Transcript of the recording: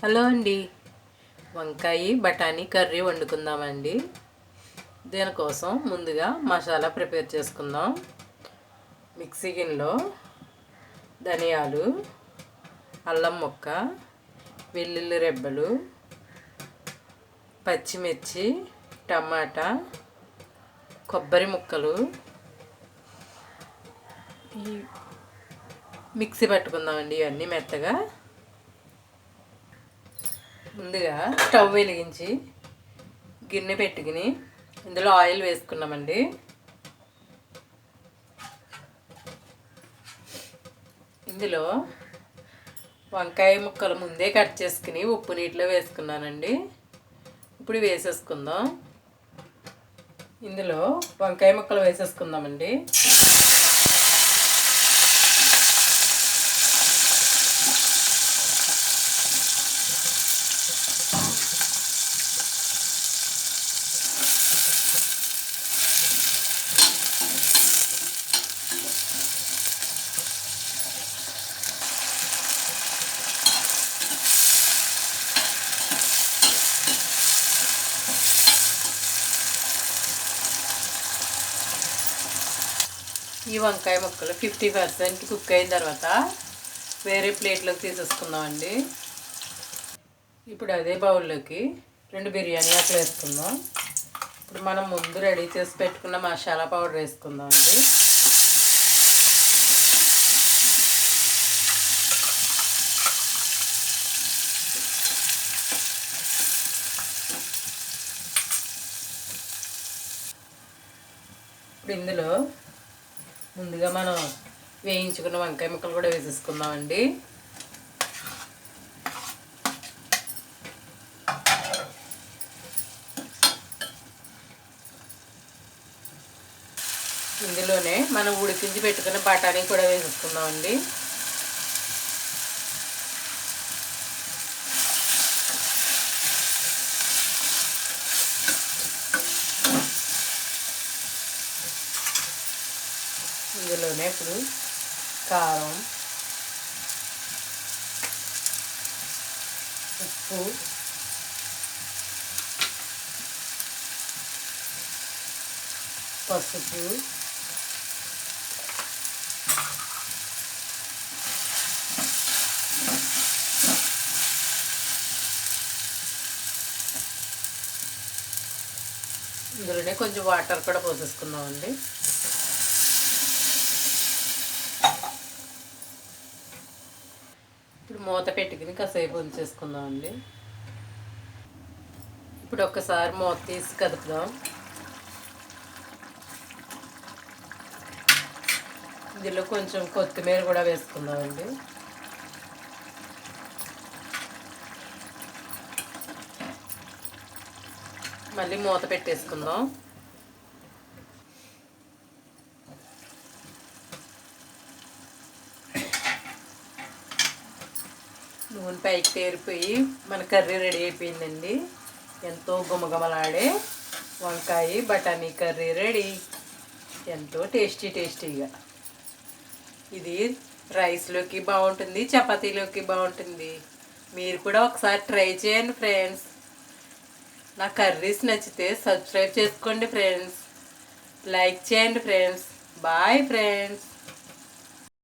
Hello అండి. వంకాయ బఠానీ కర్రీ వండుకుందామండి. దీనికోసం? ముందుగా మసాలా ప్రిపేర్ చేసుకుందాం. మిక్సీ గిన్నెలో ధనియాలు అల్లం ముక్క వెల్లుల్లి రెబ్బలు పచ్చిమిర్చి టమాటా కొబ్బరి ముక్కలు. ఈ మిక్సీ పట్టుకుందామండి ఇవన్నీ మెత్తగా. ముందుగా స్టవ్ వెలిగించి గిన్నె పెట్టుకుని ఇందులో ఆయిల్ వేసుకున్నామండి. ఇందులో వంకాయ ముక్కలు ముందే కట్ చేసుకుని ఉప్పు నీటిలో వేసుకున్నానండి. ఇప్పుడు వేసేసుకుందాం. ఇందులో వంకాయ ముక్కలు వేసేసుకుందామండి. ఈ వంకాయ ముక్కలు ఫిఫ్టీ పర్సెంట్ కుక్ అయిన తర్వాత వేరే ప్లేట్లోకి తీసేసుకుందామండి. ఇప్పుడు అదే బౌల్లోకి రెండు బిర్యానీ ఆకులు వేసుకుందాం. ఇప్పుడు మనం ముందు రెడీ చేసి పెట్టుకున్న మసాలా పౌడర్ వేసుకుందామండి. ఇప్పుడు ఇందులో ముందుగా మనం వేయించుకున్న వంకాయ ముక్కలు కూడా వేసేసుకుందామండి. ఇందులోనే మనం ఉడికించి పెట్టుకున్న బఠానీ కూడా వేసేసుకుందామండి. ఇందులోనే ఇప్పుడు కారం ఉప్పు పసుపు ఇందులోనే కొంచెం వాటర్ కూడా పోసేసుకుందామండి. ఇప్పుడు మూత పెట్టుకుని కాసేపు ఉంచేసుకుందామండి. ఇప్పుడు ఒక్కసారి మూత తీసి కదుపుదాం. ఇందులో కొంచెం కొత్తిమీర కూడా వేసుకుందామండి. మళ్ళీ మూత పెట్టేసుకుందాం. నూనె పైకి తేరిపోయి మన కర్రీ రెడీ అయిపోయిందండి. ఎంతో గుమగుమలాడే వంకాయ బఠానీ కర్రీ రెడీ. ఎంతో టేస్టీ టేస్టీగా. ఇది రైస్లోకి బాగుంటుంది చపాతీలోకి బాగుంటుంది. మీరు కూడా ఒకసారి ట్రై చేయండి ఫ్రెండ్స్. నా కర్రీస్ నచ్చితే సబ్స్క్రైబ్ చేసుకోండి ఫ్రెండ్స్. లైక్ చేయండి ఫ్రెండ్స్. Bye friends.